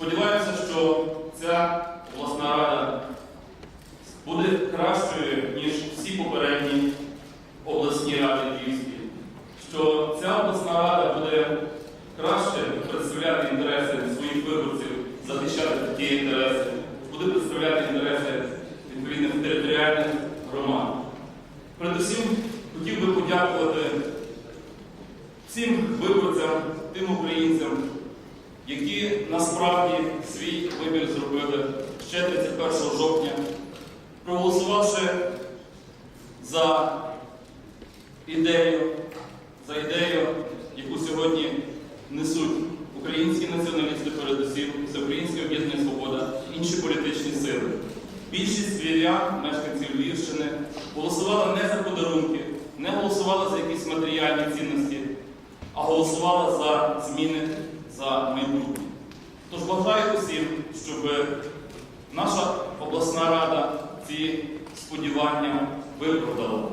Сподіваємося, що ця обласна рада буде кращою, ніж всі попередні обласні ради Львівські, що ця обласна рада буде краще представляти інтереси своїх виборців, захищати ті інтереси, буде представляти інтереси відповідних територіальних громад. Передусім хотів би подякувати всім виборцям, тим українцям, які насправді свій вибір зробили ще 31 жовтня, проголосувавши за ідею, за ідею, яку сьогодні несуть українські націоналісти, передусім, Всеукраїнське об'єднання Свобода, інші політичні сили. Більшість вірян, мешканців Львівщини, голосувала не за подарунки, не голосувала за якісь матеріальні цінності, а голосувала за зміни, за майбутнє. Тож бажаю усім, щоб наша обласна рада ці сподівання виправдала.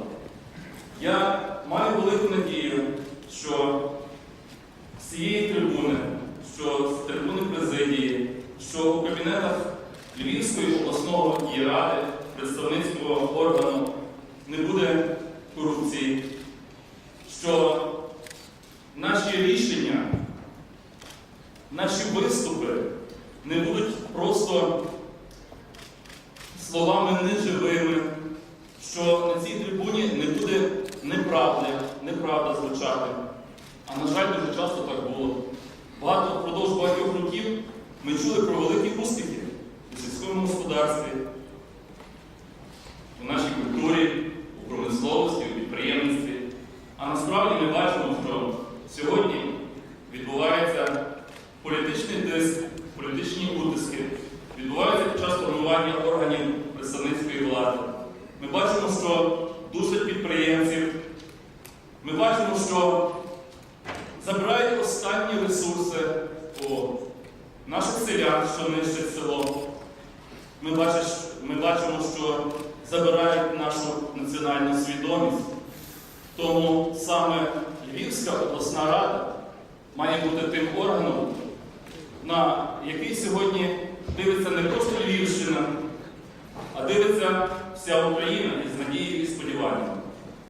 Я маю велику надію, що з цієї трибуни, що з трибуни президії, що у кабінетах Львівської обласного і ради, представницького органу не буде корупції, що наші рішення, наші виступи не будуть просто словами неживими, що на цій трибуні не буде неправди, неправда звучати. А на жаль, дуже часто так було. Багато впродовж багатьох років ми чули про великі успіхи у сільському господарстві, у нашій культурі, у промисловості, у підприємництві. А насправді ми бачимо, що сьогодні відбувається політичний тиск, політичні утиски, відбуваються під час формування органів представницької влади. Ми бачимо, що душать підприємців. Ми бачимо, що забирають останні ресурси у наших селян, що нищать село. Ми, бачимо, що забирають нашу національну свідомість. Тому саме Львівська обласна рада має бути тим органом, на який сьогодні дивиться не просто Львівщина, а дивиться вся Україна із надією і сподіванням.